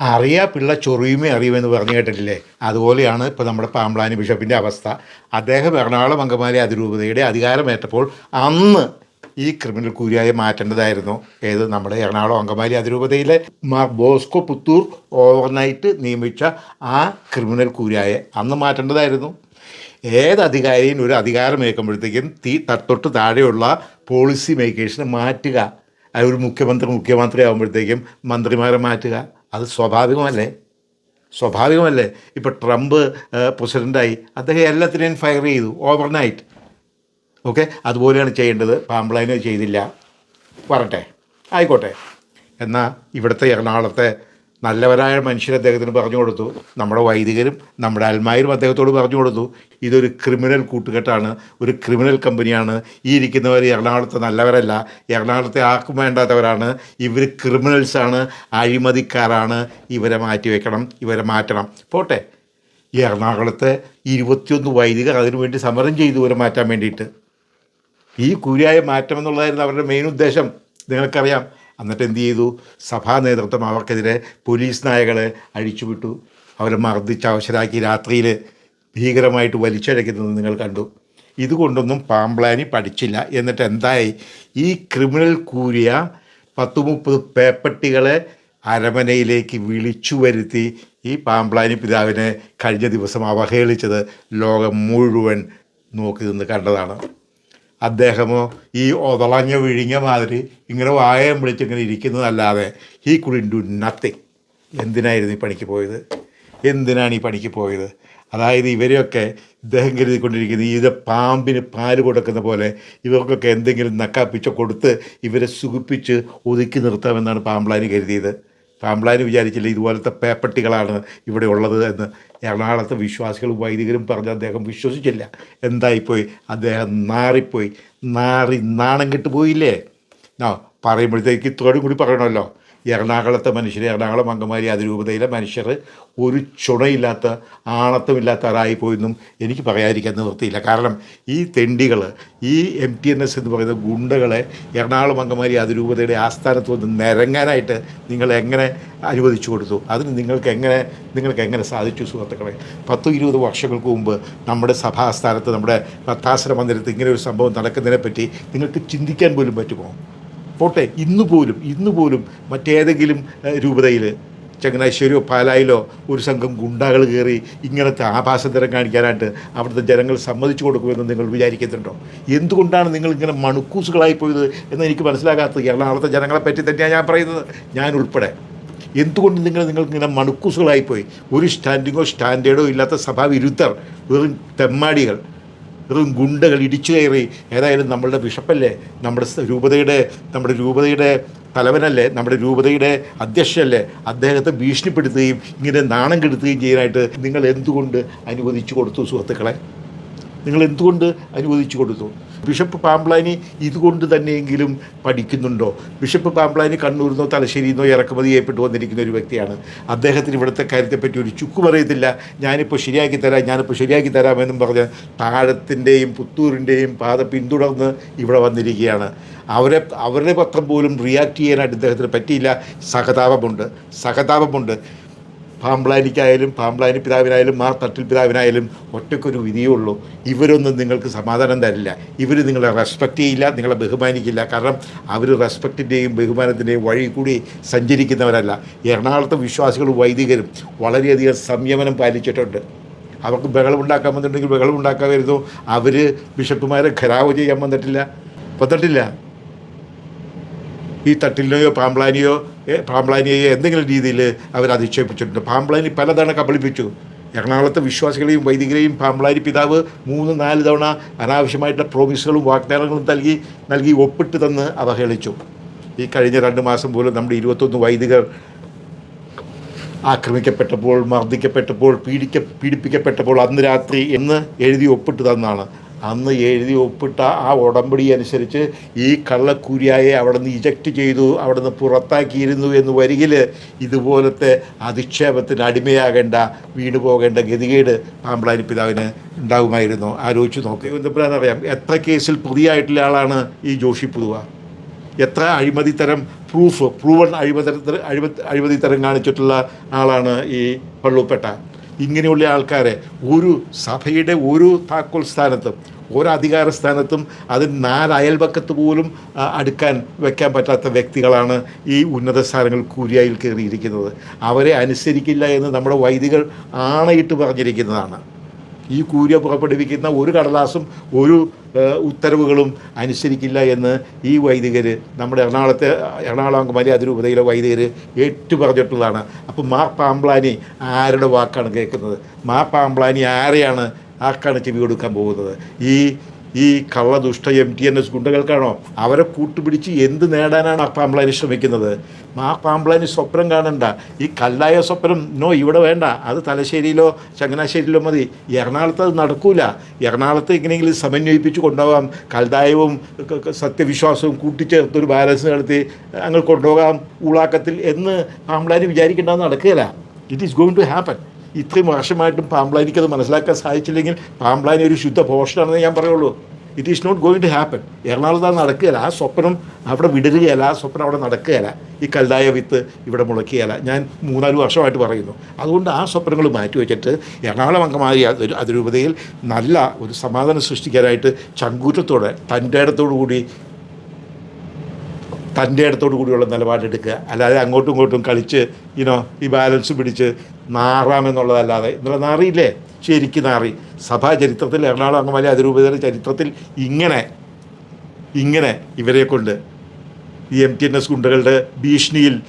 അറിയാ പിള്ള ചൊറിയുമേ അറിയുമെന്ന് പറഞ്ഞു കേട്ടിട്ടില്ലേ? അതുപോലെയാണ് ഇപ്പോൾ നമ്മുടെ പാമ്പ്ലാനി ബിഷപ്പിന്റെ അവസ്ഥ. അദ്ദേഹം എറണാകുളം അങ്കമാലി അതിരൂപതയുടെ അധികാരമേറ്റപ്പോൾ അന്ന് ഈ ക്രിമിനൽ കൂലിയായി മാറ്റേണ്ടതായിരുന്നു. ഏത് നമ്മുടെ എറണാകുളം അങ്കമാലി അതിരൂപതയിലെ മാർ ബോസ്കോ പുത്തൂർ ഓവർനൈറ്റ് നിയമിച്ച ആ ക്രിമിനൽ കൂലിയായെ അന്ന് മാറ്റേണ്ടതായിരുന്നു. ഏത് അധികാരിയും ഒരു അധികാരമേക്കുമ്പോഴത്തേക്കും തീ തൊട്ട് താഴെയുള്ള പോളിസി മേക്കേഴ്സിനെ മാറ്റുക. ഒരു മുഖ്യമന്ത്രി മുഖ്യമന്ത്രി ആകുമ്പോഴത്തേക്കും മന്ത്രിമാരെ മാറ്റുക. അത് സ്വാഭാവികമല്ലേ? സ്വാഭാവികമല്ലേ? ഇപ്പോൾ ട്രംപ് പ്രസിഡന്റായി അദ്ദേഹം എല്ലാത്തിനെയും ഫയർ ചെയ്തു ഓവർനൈറ്റ് ഓക്കെ അതുപോലെയാണ് ചെയ്യേണ്ടത്. പാമ്പ്ലൈന് ചെയ്തില്ല. വരട്ടെ. ആയിക്കോട്ടെ. എന്നാൽ ഇവിടുത്തെ എറണാകുളത്തെ നല്ലവരായ മനുഷ്യർ അദ്ദേഹത്തിന് പറഞ്ഞു കൊടുത്തു. നമ്മുടെ വൈദികരും നമ്മുടെ അൽമായരും അദ്ദേഹത്തോട് പറഞ്ഞു കൊടുത്തു. ഇതൊരു ക്രിമിനൽ കൂട്ടുകെട്ടാണ് ഒരു ക്രിമിനൽ കമ്പനിയാണ്. ഈ ഇരിക്കുന്നവർ എറണാകുളത്തെ നല്ലവരല്ല. എറണാകുളത്തെ ആർക്കും വേണ്ടാത്തവരാണ്. ഇവർ ക്രിമിനൽസാണ് അഴിമതിക്കാരാണ്. ഇവരെ മാറ്റി വെക്കണം ഇവരെ മാറ്റണം. പോട്ടെ. ഈ എറണാകുളത്തെ ഇരുപത്തിയൊന്ന് വൈദികർ അതിനുവേണ്ടി സമരം ചെയ്തു ഇവരെ മാറ്റാൻ വേണ്ടിയിട്ട്. ഈ കൂലിയായ മാറ്റം എന്നുള്ളതായിരുന്നു അവരുടെ മെയിൻ ഉദ്ദേശം. നിങ്ങൾക്കറിയാം. എന്നിട്ട് എന്ത് ചെയ്തു സഭാ നേതൃത്വം അവർക്കെതിരെ പോലീസ് നായകളെ അഴിച്ചുവിട്ടു. അവരെ മർദ്ദിച്ച് അവശരാക്കി രാത്രിയിൽ ഭീകരമായിട്ട് വലിച്ചഴക്കുന്നത് നിങ്ങൾ കണ്ടു. ഇതുകൊണ്ടൊന്നും പാമ്പ്ലാനി പഠിച്ചില്ല. എന്നിട്ട് എന്തായി ഈ ക്രിമിനൽ കൂരിയ പത്ത് മുപ്പത് പേപ്പട്ടികളെ അരമനയിലേക്ക് വിളിച്ചു വരുത്തി ഈ പാമ്പ്ലാനി പിതാവിനെ കഴിഞ്ഞ ദിവസം അവഹേളിച്ചത് ലോകം മുഴുവൻ നോക്കി നിന്ന് കണ്ടതാണ്. അദ്ദേഹമോ ഈ ഒതളഞ്ഞ വിഴിഞ്ഞ മാതിരി ഇങ്ങനെ വായം വിളിച്ച് ഇങ്ങനെ ഇരിക്കുന്നതല്ലാതെ ഈ കുടി ഡു നത്തിങ് എന്തിനായിരുന്നു ഈ പണിക്ക് പോയത്? എന്തിനാണ് ഈ പണിക്ക് പോയത്? അതായത് ഇവരെയൊക്കെ ഇദ്ദേഹം കരുതിക്കൊണ്ടിരിക്കുന്നത് ഇത് പാമ്പിന് പാൽ കൊടുക്കുന്ന പോലെ ഇവർക്കൊക്കെ എന്തെങ്കിലും നക്കാപ്പിച്ച് കൊടുത്ത് ഇവരെ സുഖിപ്പിച്ച് ഒതുക്കി നിർത്താമെന്നാണ് പാമ്പ്ലാനി കരുതിയത്. പാമ്പ്ലാനി വിചാരിച്ചില്ല ഇതുപോലത്തെ പേപ്പട്ടികളാണ് ഇവിടെ ഉള്ളത് എന്ന്. എറണാകുളത്തെ വിശ്വാസികളും വൈദികരും പറഞ്ഞ് അദ്ദേഹം വിശ്വസിച്ചില്ല. എന്തായിപ്പോയി? അദ്ദേഹം നാറിപ്പോയി. നാറി നാണം കെട്ടുപോയില്ലേ ആ പറയുമ്പോഴത്തേക്ക് ഇത്രയും കൂടി പറയണമല്ലോ. എറണാകുളത്തെ മനുഷ്യർ എറണാകുളം അങ്കമാലി അതിരൂപതയിലെ മനുഷ്യർ ഒരു ചുണയില്ലാത്ത ആണത്വമില്ലാത്തവരായി പോയെന്നും എനിക്ക് പറയാതിരിക്കാൻ നിവൃത്തിയില്ല. കാരണം ഈ തെണ്ടികൾ ഈ എം ടി എൻ എസ് എന്ന് പറയുന്ന ഗുണ്ടകളെ എറണാകുളം അങ്കമാലി അതിരൂപതയുടെ ആസ്ഥാനത്ത് വന്ന് നിരങ്ങാനായിട്ട് നിങ്ങൾ എങ്ങനെ അനുവദിച്ചു കൊടുത്തു? അതിന് നിങ്ങൾക്ക് എങ്ങനെ നിങ്ങൾക്ക് എങ്ങനെ സാധിച്ചു സുഹൃത്തുക്കളെ? പത്ത് ഇരുപത് വർഷങ്ങൾക്ക് മുമ്പ് നമ്മുടെ സഭാസ്ഥാനത്ത് നമ്മുടെ പത്താശ്ര മന്ദിരത്ത് ഇങ്ങനെ ഒരു സംഭവം നടക്കുന്നതിനെപ്പറ്റി നിങ്ങൾക്ക് ചിന്തിക്കാൻ പോലും പറ്റുമോ? പോട്ടെ ഇന്ന് പോലും ഇന്ന് പോലും മറ്റേതെങ്കിലും രൂപതയിൽ ചങ്ങനാശ്ശേരിയോ പാലായിലോ ഒരു സംഘം ഗുണ്ടകൾ കയറി ഇങ്ങനത്തെ ആഭാസന്തരം കാണിക്കാനായിട്ട് അവിടുത്തെ ജനങ്ങൾ സമ്മതിച്ചു കൊടുക്കുമെന്ന് നിങ്ങൾ വിചാരിക്കുന്നുണ്ടോ? എന്തുകൊണ്ടാണ് നിങ്ങൾ ഇങ്ങനെ മണുക്കൂസുകളായി പോയത് എന്ന് എനിക്ക് മനസ്സിലാകാത്തത്? എറണാകുളത്തെ ജനങ്ങളെ പറ്റി തന്നെയാണ് ഞാൻ പറയുന്നത്. ഞാൻ ഉൾപ്പെടെ. എന്തുകൊണ്ട് നിങ്ങൾ നിങ്ങൾക്കിങ്ങനെ മണുക്കൂസുകളായിപ്പോയി ഒരു സ്റ്റാൻഡിങ്ങോ സ്റ്റാൻഡേർഡോ ഇല്ലാത്ത സഭാവിരുദ്ധർ വെറും തെമ്മാടികൾ വെറും ഗുണ്ടകൾ ഇടിച്ചു കയറി. ഏതായാലും നമ്മളുടെ ബിഷപ്പല്ലേ? നമ്മുടെ രൂപതയുടെ നമ്മുടെ രൂപതയുടെ തലവനല്ലേ? നമ്മുടെ രൂപതയുടെ അധ്യക്ഷനല്ലേ അദ്ദേഹത്തെ ഭീഷണിപ്പെടുത്തുകയും ഇങ്ങനെ നാണം കെടുത്തുകയും ചെയ്യാനായിട്ട് നിങ്ങൾ എന്തുകൊണ്ട് അനുവദിച്ചു കൊടുത്തു സുഹൃത്തുക്കളെ? നിങ്ങൾ എന്തുകൊണ്ട് അനുവദിച്ചു കൊടുത്തു? ബിഷപ്പ് പാമ്പ്ലാനി ഇതുകൊണ്ട് തന്നെയെങ്കിലും പഠിക്കുന്നുണ്ടോ? ബിഷപ്പ് പാമ്പ്ലാനി തലശ്ശേരിയിൽ നിന്നോ ഇറക്കുമതി ചെയ്യപ്പെട്ടു വന്നിരിക്കുന്ന ഒരു വ്യക്തിയാണ്. അദ്ദേഹത്തിന് ഇവിടുത്തെ കാര്യത്തെപ്പറ്റി ഒരു ചുക്കും അറിയത്തില്ല ഞാനിപ്പോൾ ശരിയാക്കി തരാം ഞാനിപ്പോൾ ശരിയാക്കി തരാമെന്നും പറഞ്ഞ് താഴത്തിന്റെയും പുത്തൂരിന്റെയും പാത പിന്തുടർന്ന് ഇവിടെ വന്നിരിക്കുകയാണ്. അവരെ അവരുടെ പത്രം പോലും റിയാക്ട് ചെയ്യാനായിട്ട് ഇദ്ദേഹത്തിന് പറ്റിയില്ല. സഹതാപമുണ്ട്. സഹതാപമുണ്ട്. പാമ്പ്ലാനിക്കായാലും പാമ്പ്ലാനി പിതാവിനായാലും മാർ തട്ടിൽ പിതാവിനായാലും ഒറ്റക്കൊരു വിധിയേ ഉള്ളൂ. ഇവരൊന്നും നിങ്ങൾക്ക് സമാധാനം തരില്ല. ഇവർ നിങ്ങളെ റെസ്പെക്റ്റ് ചെയ്യില്ല നിങ്ങളെ ബഹുമാനിക്കില്ല. കാരണം അവർ റെസ്പെക്റ്റിന്റെയും ബഹുമാനത്തിന്റെയും വഴി കൂടി സഞ്ചരിക്കുന്നവരല്ല. എറണാകുളത്തെ വിശ്വാസികളും വൈദികരും വളരെയധികം സംയമനം പാലിച്ചിട്ടുണ്ട്. അവർക്ക് ബഹളം ഉണ്ടാക്കാൻ വന്നിട്ടുണ്ടെങ്കിൽ ബഹളം ഉണ്ടാക്കാമായിരുന്നു അവർ ബിഷപ്പുമാരെ ഖരാവ് ചെയ്യാൻ വന്നിട്ടില്ല. വന്നിട്ടില്ല. ഈ തട്ടിലിനെയോ പാമ്പ്ലാനിയോ പാമ്പ്ലാനിയെയോ എന്തെങ്കിലും രീതിയിൽ അവർ അധിക്ഷേപിച്ചിട്ടുണ്ട്. പാമ്പ്ലാനി പലതവണ കബളിപ്പിച്ചു. എറണാകുളത്തെ വിശ്വാസികളെയും വൈദികരെയും പാമ്പ്ലാനി പിതാവ് മൂന്ന് നാല് തവണ അനാവശ്യമായിട്ടുള്ള പ്രോമിസുകളും വാഗ്ദാനങ്ങളും നൽകി നൽകി ഒപ്പിട്ട് തന്ന് അവഹേളിച്ചു. ഈ കഴിഞ്ഞ രണ്ട് മാസം പോലും നമ്മുടെ ഇരുപത്തൊന്ന് വൈദികർ ആക്രമിക്കപ്പെട്ടപ്പോൾ മർദ്ദിക്കപ്പെട്ടപ്പോൾ പീഡിക്ക പീഡിപ്പിക്കപ്പെട്ടപ്പോൾ അന്ന് രാത്രി എന്ന് എഴുതി ഒപ്പിട്ട് തന്നാണ് അന്ന് എഴുതി ഒപ്പിട്ട ആ ഉടമ്പടി അനുസരിച്ച് ഈ കള്ളക്കൂരിയായെ അവിടെ നിന്ന് ഇജക്റ്റ് ചെയ്തു അവിടെ നിന്ന് പുറത്താക്കിയിരുന്നു എന്ന് വരികിൽ ഇതുപോലത്തെ അധിക്ഷേപത്തിന് അടിമയാകേണ്ട വീണു പോകേണ്ട ഗതികേട് പാമ്പളാനി പിതാവിന് ഉണ്ടാകുമായിരുന്നു. ആലോചിച്ച് നോക്കി. അറിയാം എത്ര കേസിൽ പ്രതിയായിട്ടുള്ള ആളാണ് ഈ ജോഷി പുതുവ? എത്ര അഴിമതിത്തരം പ്രൂഫ് പ്രൂവൺ അഴിമതി അഴിമതി അഴിമതിത്തരം കാണിച്ചിട്ടുള്ള ആളാണ് ഈ പള്ളുപ്പെട്ട? ഇങ്ങനെയുള്ള ആൾക്കാരെ ഒരു സഭയുടെ ഒരു താക്കോൽ സ്ഥാനത്തും ഒരു അധികാര സ്ഥാനത്തും അത് നാല് അയൽപക്കത്ത് പോലും അടുക്കാൻ വെക്കാൻ പറ്റാത്ത വ്യക്തികളാണ് ഈ ഉന്നത സ്ഥാനങ്ങൾ കൂരിയായിൽ കയറിയിരിക്കുന്നത്. അവരെ അനുസരിക്കില്ല എന്ന് നമ്മുടെ വൈദികർ ആണയിട്ട് പറഞ്ഞിരിക്കുന്നതാണ്. ഈ കൂര്യ പുറപ്പെടുവിക്കുന്ന ഒരു കടലാസും ഒരു ഉത്തരവുകളും അനുസരിക്കില്ല എന്ന് ഈ വൈദികർ നമ്മുടെ എറണാകുളത്തെ എറണാകുളം അങ്കമാലി അതിരൂപതയിലെ വൈദികർ ഏറ്റു പറഞ്ഞിട്ടുള്ളതാണ്. അപ്പം മാ പാമ്പ്ലാനി ആരുടെ വാക്കാണ് കേൾക്കുന്നത്? മാ പാമ്പ്ലാനി ആരെയാണ് ആർക്കാണ് ചെവി കൊടുക്കാൻ പോകുന്നത്? ഈ ഈ കള്ള ദുഷ്ട എം ടി എൻ എസ് ഗുണ്ടകൾക്കാണോ അവരെ കൂട്ടുപിടിച്ച് എന്ത് നേടാനാണ് ആ പാമ്പ്ലാനി ശ്രമിക്കുന്നത്? ആ പാമ്പ്ലാനി സ്വപ്നം കാണണ്ട. ഈ കല്ലായ സ്വപ്നം നോ ഇവിടെ വേണ്ട. അത് തലശ്ശേരിയിലോ ചങ്ങനാശ്ശേരിയിലോ മതി. എറണാകുളത്ത് അത് നടക്കൂല. എറണാകുളത്ത് എങ്ങനെയെങ്കിലും സമന്വയിപ്പിച്ച് കൊണ്ടുപോകാം. കൽദായവും സത്യവിശ്വാസവും കൂട്ടിച്ചേർത്ത് ഒരു ബാലൻസ് നടത്തി അങ്ങ് കൊണ്ടുപോകാം ഊളാക്കത്തിൽ എന്ന് പാമ്പ്ലാനി വിചാരിക്കേണ്ടത് നടക്കുകയില്ല. It is going to happen ഇത്രയും വർഷമായിട്ടും പാമ്പ്ലാനിക്ക് അത് മനസ്സിലാക്കാൻ സാധിച്ചില്ലെങ്കിൽ പാമ്പ്ലാനി ഒരു ശുദ്ധ പോഷനാണെന്ന് ഞാൻ പറയുള്ളൂ. It is not going to happen എറണാകുളത്ത് നടക്കുകയില്ല. ആ സ്വപ്നം അവിടെ വിടരുകയല്ല ആ സ്വപ്നം അവിടെ നടക്കുകയില്ല. ഈ കല്ലായ വിത്ത് ഇവിടെ മുളയ്ക്കുകയില്ല ഞാൻ മൂന്നാൽ വർഷമായിട്ട് പറയുന്നു. അതുകൊണ്ട് ആ സ്വപ്നങ്ങൾ മാറ്റിവെച്ചിട്ട് എറണാകുളം അംഗമായി അതൊരു അതിരൂപതയിൽ നല്ല ഒരു സമാധാനം സൃഷ്ടിക്കാനായിട്ട് ചങ്കൂറ്റത്തോടെ തന്റെ ഇടത്തോടു കൂടി തന്റെ ഇടത്തോടു കൂടിയുള്ള നിലപാടെടുക്കുക. അല്ലാതെ അങ്ങോട്ടും ഇങ്ങോട്ടും കളിച്ച് ഇനോ ഈ ബാലൻസ് പിടിച്ച് നാറാമെന്നുള്ളതല്ലാതെ. ഇന്നലെ നാറിയില്ലേ? ശരിക്കും നാറി. സഭാ ചരിത്രത്തിൽ എറണാകുളം അങ്കമാലി അതിരൂപതയുടെ ചരിത്രത്തിൽ ഇങ്ങനെ ഇങ്ങനെ ഇവരെ കൊണ്ട് ഈ എം ടി എൻ എസ് ഗുണ്ടകളുടെ ഭീഷണിയിൽ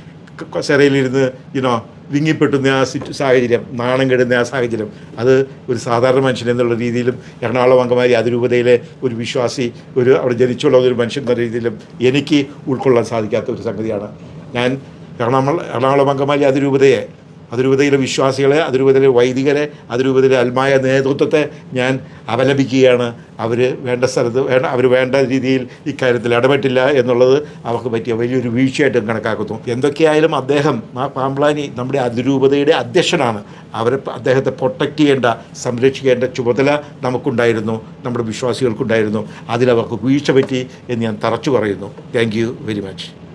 ചിറയിലിരുന്ന് ഇനോ വിങ്ങിപ്പെട്ടുന്ന ആ സിറ്റ് സാഹചര്യം നാണം കെടുന്ന ആ സാഹചര്യം. അത് ഒരു സാധാരണ മനുഷ്യൻ എന്നുള്ള രീതിയിലും എറണാകുളം അംഗമാരി അതിരൂപതയിലെ ഒരു വിശ്വാസി ഒരു അവിടെ ജനിച്ചുള്ള ഒരു മനുഷ്യൻ എന്ന രീതിയിലും എനിക്ക് ഉൾക്കൊള്ളാൻ സാധിക്കാത്ത ഒരു സംഗതിയാണ്. ഞാൻ എറണാകുളം എറണാകുളം അംഗമാരി അതിരൂപതയെ അതിരൂപതയിലെ വിശ്വാസികളെ അതിരൂപതയിലെ വൈദികരെ അതിരൂപതയിലെ അൽമായ നേതൃത്വത്തെ ഞാൻ അപലപിക്കുകയാണ് അവർ വേണ്ട സ്ഥലത്ത് വേണ്ട അവർ വേണ്ട രീതിയിൽ ഇക്കാര്യത്തിൽ ഇടപെട്ടില്ല എന്നുള്ളത് അവർക്ക് പറ്റിയ വലിയൊരു വീഴ്ചയായിട്ടും കണക്കാക്കുന്നു. എന്തൊക്കെയായാലും അദ്ദേഹം ആ പാമ്പ്ലാനി നമ്മുടെ അതിരൂപതയുടെ അധ്യക്ഷനാണ്. അവരെ അദ്ദേഹത്തെ പ്രൊട്ടക്റ്റ് ചെയ്യേണ്ട സംരക്ഷിക്കേണ്ട ചുമതല നമുക്കുണ്ടായിരുന്നു നമ്മുടെ വിശ്വാസികൾക്കുണ്ടായിരുന്നു. അതിലവർക്ക് വീഴ്ച പറ്റി എന്ന് ഞാൻ തറച്ചു പറയുന്നു താങ്ക് വെരി മച്ച്